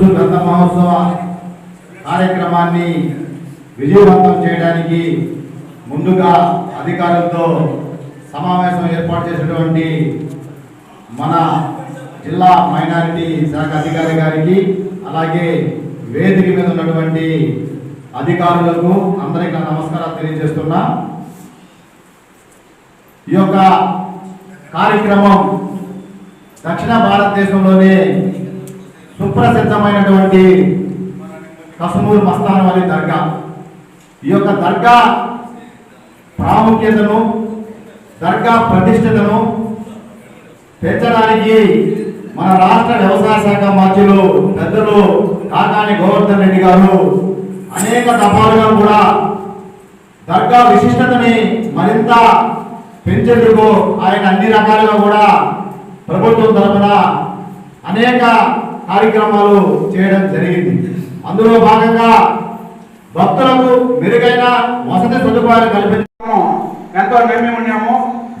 మహోత్సవ కార్యక్రమాన్ని విజయవంతం చేయడానికి ముందుగా అధికారులతో సమావేశం ఏర్పాటు చేసినటువంటి మన జిల్లా మైనారిటీ శాఖ అధికారి గారికి అలాగే వేదిక మీద ఉన్నటువంటి అధికారులకు అందరికీ నా నమస్కారాలు తెలియజేస్తున్నా. ఈ యొక్క కార్యక్రమం దక్షిణ భారతదేశంలోనే సుప్రసిద్ధమైనటువంటి కసమూరు మస్తాన వారి దర్గా. ఈ యొక్క దర్గా ప్రాముఖ్యతను దర్గా ప్రతిష్టతను పెంచడానికి మన రాష్ట్ర వ్యవసాయ శాఖ మంత్రులు పెద్దలు కాకాని గోవర్ధన్ రెడ్డి గారు అనేక దఫాలుగా కూడా దర్గా విశిష్టతని మరింత పెంచేందుకు ఆయన అన్ని రకాలుగా కూడా ప్రభుత్వం తరఫున అనేక కార్యక్రమాలు చేయడం జరిగింది. అందులో భాగంగా భక్తులకు మెరుగైన వసతి సదుపాయాలు కల్పించాము ఎంతో నమ్మి ఉన్నాము.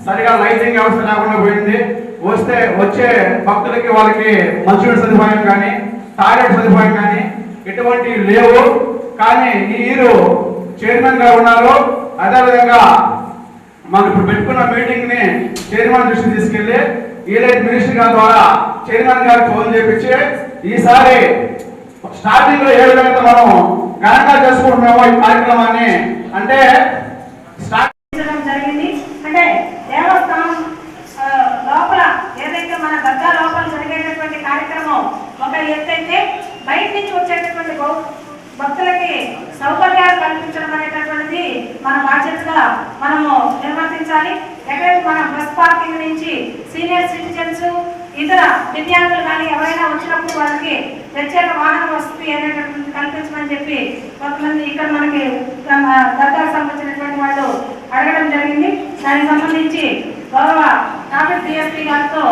సరిగా లైటింగ్ వ్యవస్థ లేకుండా పోయింది. వస్తే వచ్చే భక్తులకి వాళ్ళకి మంచినీటి సదుపాయం కానీ టాయిలెట్ సదుపాయం కానీ ఎటువంటి లేవు. కానీ వీరు చైర్మన్గా ఉన్నారు. అదేవిధంగా మనం ఇప్పుడు పెట్టుకున్న మీటింగ్ని చైర్మన్ దృష్టికి తీసుకెళ్ళి ఈలైట్ మినిస్టర్ గారి ద్వారా చైర్మన్ గారికి ఫోన్ చేపించి ఈసారి స్టార్టింగ్లో ఏ విధంగా మనం ఘనంగా చేసుకుంటున్నామో ఈ కార్యక్రమాన్ని. అంటే స్టార్ట్ జరిగింది. అంటే దేవస్థానం లోపల ఏదైతే మన దర్గా లోపల జరిగేటటువంటి కార్యక్రమం ఒక ఎత్తు బయట నుంచి వచ్చేటటువంటి భౌ- భక్తులకి సౌకర్యాలు కల్పించడం అనేటటువంటిది మన బాధ్యతగా మనము నిర్వర్తించాలి. ఎక్కడైతే మన బస్ పార్కింగ్ నుంచి సీనియర్ సిటిజన్స్ ఇతర దివ్యాంగులు కానీ ఎవరైనా వచ్చినప్పుడు వాళ్ళకి ప్రత్యేక వాహన వసతి అనేటటువంటి కల్పించమని చెప్పి కొంతమంది ఇక్కడ మనకి మన దర్గాకు సంబంధించినటువంటి వాళ్ళు అడగడం జరిగింది. దానికి సంబంధించి గౌరవ టాపిక్ డిఎస్పీ గారితో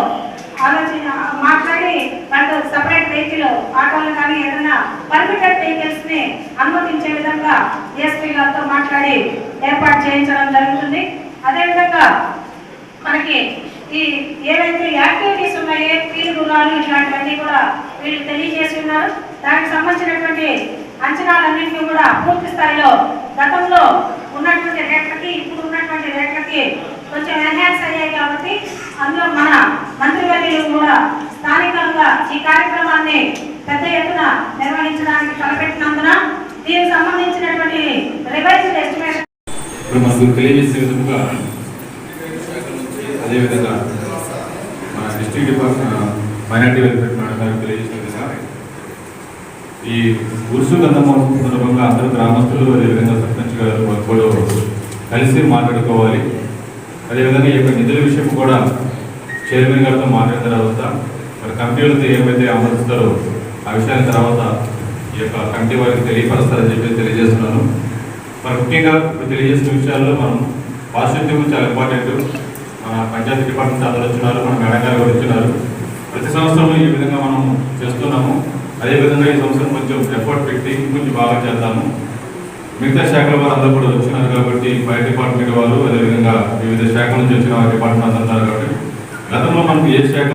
ఆలోచన మాట్లాడి వాళ్ళు సపరేట్ వెహికల్ ఆటోలు కానీ ఏదైనా పర్మిటెడ్ వెహికల్స్ని అనుమతించే విధంగా డిఎస్పీ గారితో మాట్లాడి ఏర్పాటు చేయించడం జరుగుతుంది. అదేవిధంగా మనకి ఈ ఏవైతే యాక్టివిటీస్ ఉన్నాయో పీరు రుణాలు ఇట్లాంటివన్నీ కూడా వీళ్ళు తెలియజేసి ఉన్నారు దానికి సంబంధించినటువంటి అంచనాలన్నింటినీ కూడా పూర్తి స్థాయిలో గతంలో ఉన్నటువంటి రేట్లకి ఇప్పుడు ఉన్నటువంటి రేట్లకి కొంచెం ఎన్హాన్స్ అయ్యాయి కాబట్టి అందులో మన మంత్రివర్యులు కూడా స్థానికంగా ఈ కార్యక్రమాన్ని పెద్ద ఎత్తున నిర్వహించడానికి తలపెట్టినందున దీనికి సంబంధించినటువంటి రివైజ్డ్ ఎస్టిమేషన్ ఇప్పుడు మనకు తెలియజేసే విధముగా అదేవిధంగా మన district department minority welfare madam గారికి తెలియజేసే విధంగా ఈ ఉరుసు గంధమం సందర్భంగా అందరూ గ్రామస్తులు అదేవిధంగా సర్పంచ్ గారు కూడా కలిసి మాట్లాడుకోవాలి. అదేవిధంగా ఈ యొక్క నిధుల విషయం కూడా చైర్మన్ గారితో మాట్లాడిన తర్వాత మరి కమిటీలతో ఏమైతే ఆమోదిస్తారో ఆ విషయాల తర్వాత ఈ యొక్క కమిటీ వారికి తెలియపరుస్తారని చెప్పి తెలియజేస్తున్నాను. మరి ముఖ్యంగా ఇప్పుడు తెలియజేసిన విషయాల్లో మనం పాజిటివ్ చాలా ఇంపార్టెంట్. మన పంచాయతీ డిపార్ట్మెంట్ అందరూ వచ్చినారు మన మేడం గారు కూడా వచ్చినారు ప్రతి సంవత్సరం ఈ విధంగా మనం చేస్తున్నాము. అదేవిధంగా ఈ సంవత్సరం కొంచెం ఎఫర్ట్ పెట్టి కొంచెం బాగా చేద్దాము. మిగతా శాఖల వారు అందరూ కూడా వచ్చినారు కాబట్టి ఫైర్ డిపార్ట్మెంట్ వాళ్ళు అదేవిధంగా వివిధ శాఖల నుంచి వచ్చిన డిపార్ట్మెంట్ అందరూ కాబట్టి గతంలో మనకు ఏ శాఖ